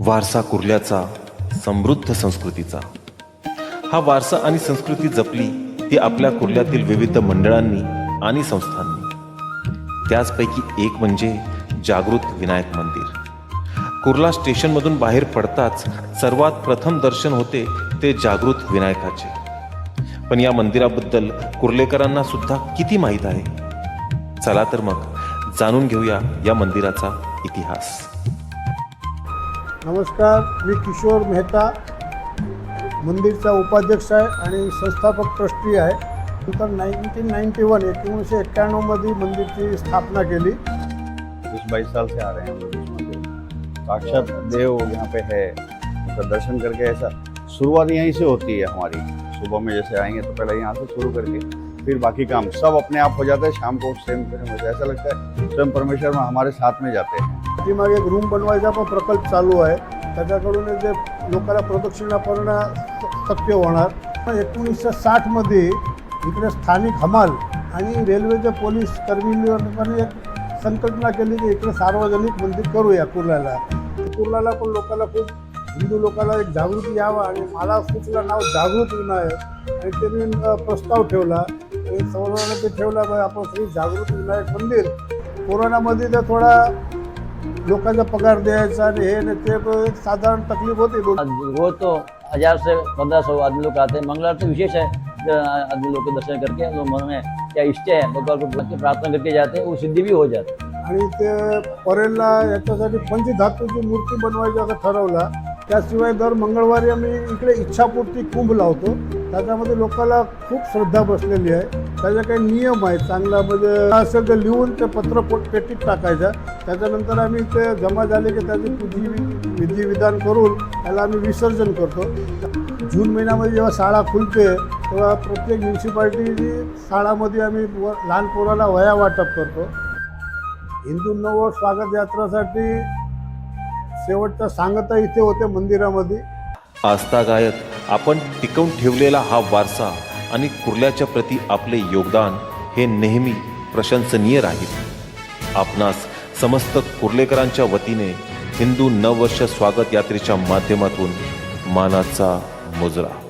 वारसा कुर्ल्याचा समृद्ध संस्कृतीचा. हा वारसा आणि संस्कृती जपली ती आपल्या कुर्ल्यातील विविध मंडळांनी आणि संस्थांनी. त्याचपैकी एक म्हणजे जागृत विनायक मंदिर. कुर्ला स्टेशनमधून बाहेर पडताच सर्वात प्रथम दर्शन होते ते जागृत विनायकाचे. पण या मंदिराबद्दल कुर्लेकरांना सुद्धा किती माहीत आहे? चला तर मग जाणून घेऊया या मंदिराचा इतिहास. नमस्कार, मी किशोर मेहता, मंदिरचा उपाध्यक्ष आहे आणि संस्थापक ट्रस्टी आहे. नंतर नाईन्टीन नाईन्टी वन एकोणीसशे एक्क्याण्णवमध्ये मंदिरची स्थापना केली. बीस बाईस साल से आ रहे हैं मंदिर. साक्षात देव यहाँ पे है. उनका दर्शन करके ऐसा शुरुआत यहीं से होती है हमारी. सुबह में जैसे आएँगे तो पहले यहाँ से शुरू करके फिर बाकी काम सब अपने आप हो जाता है. शाम को सेम है ऐसा लगता है स्वयं परमेश्वर हमारे साथ में जाते हैं. पाठीमागे एक रूम बनवायचा पण प्रकल्प चालू आहे. त्याच्याकडून जे लोकांना प्रदक्षिणा करणं शक्य होणार. पण एकोणीसशे साठमध्ये इकडे स्थानिक हमाल आणि रेल्वेचे पोलीस कर्मचाऱ्यांनी एक संकल्पना केली की इकडे सार्वजनिक मंदिर करूया कुर्ल्याला. कुर्ल्याला पण लोकांना खूप हिंदू लोकांना एक जागृती यावा आणि मला सुचलं नाव जागृत विनायक आणि त्यांनी प्रस्ताव ठेवला. आणि सर्वांना ते ठेवला आपण श्री जागृत विनायक मंदिर. कोरोनामध्ये तर थोडा लोकांचा पगार द्यायचा आणि हे आणि ते एक साधारण तकलीफ होती. दोन रोज तो हजार से पंद्रह सौ आदमी लोग आते हैं मंगलवार तो विशेष है जो आदमी लोग को दर्शन करके लोग मन में क्या इष्ट है भगवान को प्रार्थना करके जाते हैं वो सिद्धि भी हो जाती. है आणि ते परेलला याच्यासाठी पंचधातूची मूर्ती बनवायची असं ठरवला त्याशिवाय दर मंगळवारी आम्ही इकडे इच्छापूर्ती कुंभ लावतो. त्याच्यामध्ये लोकांना खूप श्रद्धा बसलेली आहे. त्याचे काही नियम आहेत चांगला म्हणजे असं ते लिहून ते पत्र पेटीत टाकायचं. त्याच्यानंतर आम्ही ते जमा झाले की त्याची पूजी विधी विधान करून त्याला आम्ही विसर्जन करतो. जून महिन्यामध्ये जेव्हा शाळा खुलते तेव्हा प्रत्येक म्युन्सिपाल्टी शाळामध्ये आम्ही व- लहान पोराला वया वाटप करतो. हिंदू नववर्ष स्वागत यात्रासाठी शेवटचा सांगता इथे होते मंदिरामध्ये. आस्थागायत आपण टिकवून ठेवलेला हा वारसा आणि कुर्ल्याच्या प्रती आपले योगदान हे नेहमी प्रशंसनीय राहील. आपणास समस्त कुर्लेकरांच्या वतीने हिंदू नववर्ष स्वागत यात्रेच्या माध्यमातून मानाचा मुजरा.